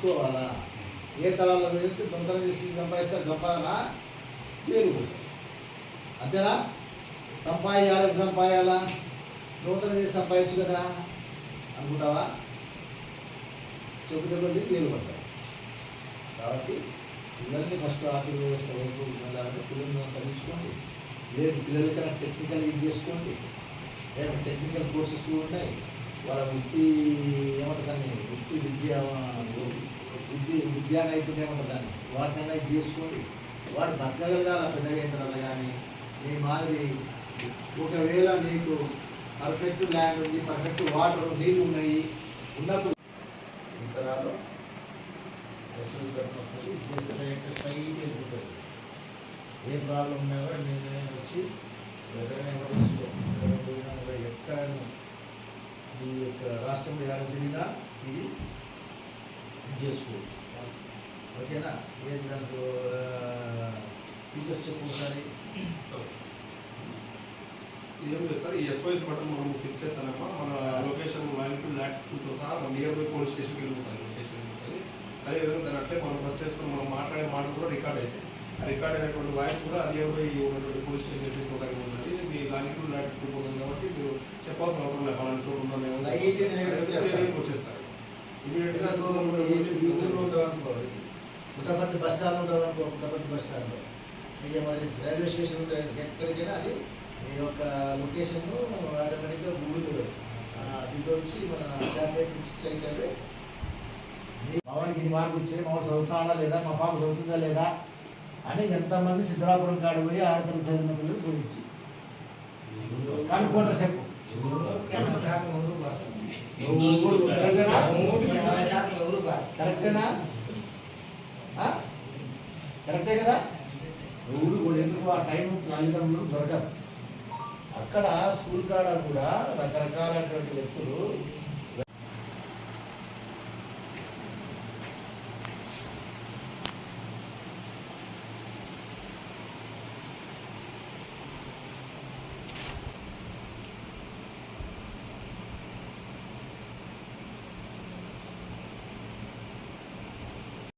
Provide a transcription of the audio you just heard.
చూసుకోవాలా ఏ తరాల్లో వెళ్తే దొంగతనం చేసి సంపాదిస్తారు సంపాదన పేరు అంతేనా? సంపాదించాలి సంపాదించాలా నూతన చేసి సంపాదించు కదా. అనుకుంటావా? చెప్పు చెప్పి పేరు పడతారు కాబట్టి పిల్లల్ని ఫస్ట్ ఆర్థిక వ్యవస్థ వైపు ఉండాలంటే పిల్లల్ని చదివించుకోండి లేదు పిల్లలకైనా టెక్నికల్ ఇది చేసుకోండి. లేదా టెక్నికల్ కోర్సెస్ కూడా ఉన్నాయి వాళ్ళ వృత్తి ఏమంటుందని వృత్తి విద్య విద్యా నైపుణ్యం ఏమంటుందని వాటిని ఇది చేసుకోండి. వాడు బతకగలగాల పెద్దగైతరాలు కానీ నీ మాదిరి ఒకవేళ నీకు పర్ఫెక్ట్ ల్యాండ్ ఉంది పర్ఫెక్ట్ వాటర్ నీళ్ళు ఉన్నాయి ఉన్నప్పుడు ఇతరాలు రెస్యూస్ వస్తుంది చేస్తే డైరెక్ట్ స్ట్రైట్ వెళ్ళిపోతుంది ఏ ప్రాబ్లం ఉన్నా కూడా నేనే వచ్చి ఎవరైనా ఎమర్జెన్సీలో ఎక్కడ ఈ యొక్క రాష్ట్రంలో ఎక్కడ తిరిగినా ఇది చేసుకోవచ్చు. ఓకేనా? ఏంటి దాంట్లో ఫీచర్స్ చెప్పు ఒకసారి. ఇదేం లేదు సార్ ఈ ఎస్ఓఎస్ బటన్ మనం క్లిక్ చేస్తానమ్మా. మన లొకేషన్ వన్ టు ల్యాక్ టూతో సహా మన నియర్ బై పోలీస్ స్టేషన్కి వెళ్ళిపోతుంది లొకేషన్ వెళ్ళిపోతుంది అదేవిధంగా దాని అట్లే మనం బస్ చేసుకుని మనం మాట్లాడే మాటలు కూడా రికార్డ్ అవుతాయి ఆ రికార్డ్ అయినటువంటి వాయిస్ కూడా నియర్ బై ఉన్నటువంటి పోలీస్ స్టేషన్ వెళ్ళిపోతానికి ఇమీడియట్గా పుట్టపర్తి బస్ స్టాండ్ ఉండవనుకో పుట్టపర్తి బస్ స్టాండ్లో. మీకు ఎమర్జెన్సీ రైల్వే స్టేషన్ ఎక్కడికైనా అది మీ యొక్క లొకేషన్ ఆటోమేటిక్గా గూగుల్ దీంట్లో వచ్చి మన శాటిలైట్ నుంచి సైట్ అంటే మా వాడికి ఇది మార్పు ఇచ్చి మా వాడు చదువుతాడా లేదా మా పాప చదువుతుందా లేదా అని ఎంతమంది సిద్ధరాపురం కాడికి పోయి ఆడతలు చదివిన పిల్లలు గురించి కనుక్కుంటారు చెప్పు. కరెక్టేనా? కరెక్టే కదా? ఊరు కూడా ఎందుకు ఆ టైం తల్లిదండ్రులు దొరకదు. అక్కడ స్కూల్ కాడ కూడా రకరకాలైనటువంటి వ్యక్తులు